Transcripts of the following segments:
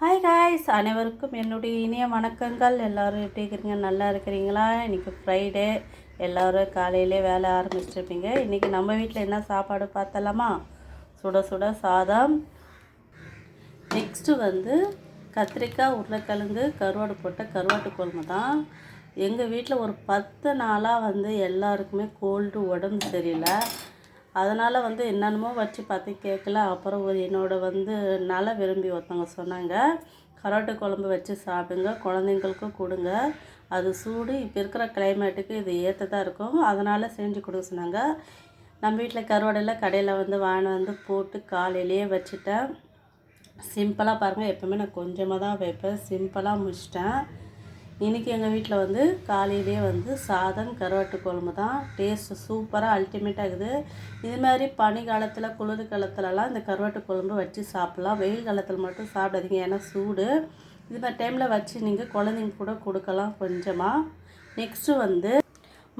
Hi guys அனைவருக்கும் என்னுடைய இனிய வணக்கங்கள். எல்லோரும் எப்படி இருக்கிறீங்க? நல்லா இருக்கிறீங்களா? இன்றைக்கி ஃப்ரைடே எல்லோரும் காலையிலே வேலை ஆரம்பிச்சிருப்பீங்க. இன்றைக்கி நம்ம வீட்டில் என்ன சாப்பாடு பார்த்தலாமா சுட சுட சாதம். நெக்ஸ்ட்டு வந்து கத்திரிக்காய் உருளைக்கிழங்கு கருவாடு போட்ட கருவாட்டு குழம்பு தான். எங்கள் வீட்டில் ஒரு பத்து நாளாக வந்து எல்லாருக்குமே கோல்டு உடம்பு சரியில்லை. அதனால் வந்து என்னென்னமோ வச்சு பார்த்து கேட்கல. அப்புறம் ஒரு என்னோட வந்து நல விரும்பி ஒருத்தவங்க சொன்னாங்க கரோட்டு குழம்பு வச்சு சாப்பிடுங்க குழந்தைங்களுக்கும் கொடுங்க. அது சூடு இப்போ இருக்கிற கிளைமேட்டுக்கு இது ஏற்றதாக இருக்கும். அதனால் செஞ்சு கொடுக்க சொன்னாங்க. நம்ம வீட்டில் கருவாடையில் கடையில் வந்து வாங்கி வந்து போட்டு காலையிலேயே வச்சுட்டேன். சிம்பிளாக பாருங்கள் எப்போவுமே நான் கொஞ்சமாக தான் வைப்பேன். சிம்பிளாக முடிச்சிட்டேன். இன்றைக்கி எங்கள் வீட்டில் வந்து காலையிலேயே வந்து சாதம் கருவாட்டு குழம்பு தான். டேஸ்ட்டு சூப்பராக அல்டிமேட்டாக இருக்குது. இது மாதிரி பனி காலத்தில் குளிர் காலத்துலலாம் இந்த கருவாட்டு குழம்பு வச்சு சாப்பிட்லாம். வெயில் காலத்தில் மட்டும் சாப்பிடாதீங்க ஏன்னா சூடு. இது மாதிரி டைமில் வச்சு நீங்கள் குழந்தைங்க கூட கொடுக்கலாம் கொஞ்சமாக நெக்ஸ்ட்டு வந்து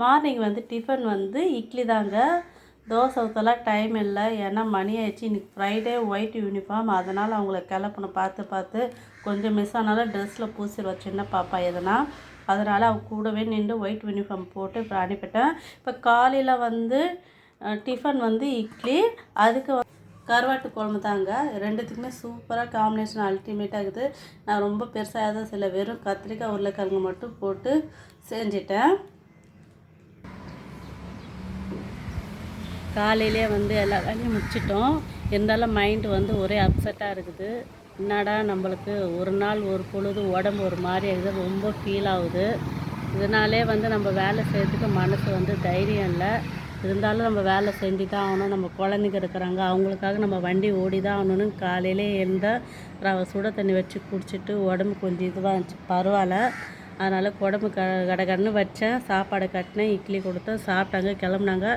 மார்னிங் வந்து டிஃபன் வந்து இட்லி தாங்க. தோசை ஊற்றலாம் டைம் இல்லை. ஏன்னா மணி ஆயிடுச்சு. இன்றைக்கி ஃப்ரைடே ஒயிட் யூனிஃபார்ம் அதனால் அவங்கள கிளப்பணும். பார்த்து பார்த்து கொஞ்சம் மிஸ் ஆனாலும் ட்ரெஸ்ஸில் பூசிடுவோம் சின்ன பாப்பா எதுனா. அதனால் அவ கூடவே நின்று ஒயிட் யூனிஃபார்ம் போட்டு இப்போ அனுப்பிட்டேன் இப்போ காலையில் வந்து டிஃபன் வந்து இட்லி அதுக்கு கருவாட்டு குழம்பு தாங்க. ரெண்டுத்துக்குமே சூப்பராக காம்பினேஷன் அல்டிமேட்டாக இருக்குது. நான் ரொம்ப பெருசாக தான் சில வெறும் கத்திரிக்காய் உருளைக்கிழங்கு மட்டும் போட்டு செஞ்சிட்டேன். காலையிலே வந்து எல்லா வேலையும் முடிச்சிட்டோம். இருந்தாலும் மைண்டு வந்து ஒரே அப்செட்டாக இருக்குது. என்னடா நம்மளுக்கு ஒரு நாள் ஒரு பொழுது உடம்பு ஒரு மாதிரி ஆகுது ரொம்ப ஃபீல் ஆகுது. இதனாலே வந்து நம்ம வேலை செய்கிறதுக்கு மனசு வந்து தைரியம் இல்லை. இருந்தாலும் நம்ம வேலை செஞ்சு தான் ஆகணும். நம்ம குழந்தைங்க இருக்கிறாங்க அவங்களுக்காக நம்ம வண்டி ஓடி தான் ஆகணும்னு காலையிலே எழுந்தால் சுட தண்ணி வச்சு குடிச்சிட்டு உடம்பு கொஞ்சம் இதுவாக இருந்துச்சு. பரவாயில்ல. அதனால் குடம்பு க கடகடன்னு வச்சேன். சாப்பாடு கட்டினேன் இட்லி கொடுத்தேன். சாப்பிட்டாங்க கிளம்புனாங்க.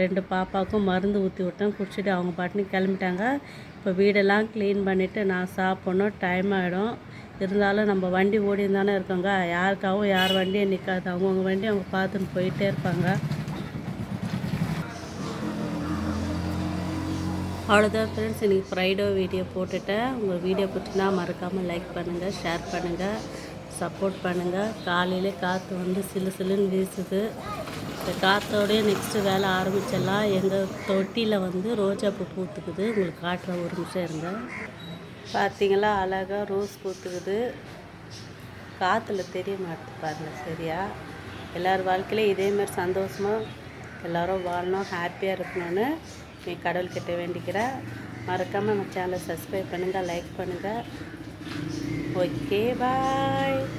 ரெண்டு பாப்பாவுக்கும் மருந்து ஊற்றி விட்டேன். குடிச்சிட்டு அவங்க பாட்டுன்னு கிளம்பிட்டாங்க. இப்போ வீடெல்லாம் க்ளீன் பண்ணிவிட்டு நான் சாப்பிட்ணும். டைம் ஆகிடும் இருந்தாலும் நம்ம வண்டி ஓடி தானே இருக்கோங்க. யாருக்காகவும் யார் வண்டியும் நிற்காது அவங்கவுங்க வண்டி அவங்க பார்த்துன்னு போயிட்டே இருப்பாங்க. அவ்வளோதான் ஃப்ரெண்ட்ஸ் இன்றைக்கி ஃப்ரைடே வீடியோ போட்டுட்டேன். உங்கள் வீடியோ பிடிச்சினா மறக்காமல் லைக் பண்ணுங்கள் ஷேர் பண்ணுங்கள் சப்போர்ட் பண்ணுங்கள் காலையிலே காற்று வந்து சிலு சிலுன்னு வீசுது. இந்த காற்றோடய நெக்ஸ்ட்டு வேலை ஆரம்பிச்சிடலாம். எங்கள் தொட்டியில் வந்து ரோஜா பூ பூத்துக்குது. உங்களுக்கு காட்டுற ஒரு நிமிஷம் இருங்க. பார்த்தீங்களா அழகாக ரோஸ் பூத்துக்குது. காற்றுல தெரிய மாட்டேது பாருங்கள் சரியா? எல்லோர் வாழ்க்கையிலையும் இதேமாதிரி சந்தோஷமாக எல்லோரும் வாழணும் ஹாப்பியாக இருக்கணும்னு நீ கடவுள்கிட்ட வேண்டிக்கிறேன் மறக்காமல் நம்ம சேனலை சப்ஸ்கிரைப் பண்ணுங்கள் லைக் பண்ணுங்கள் Okay, bye.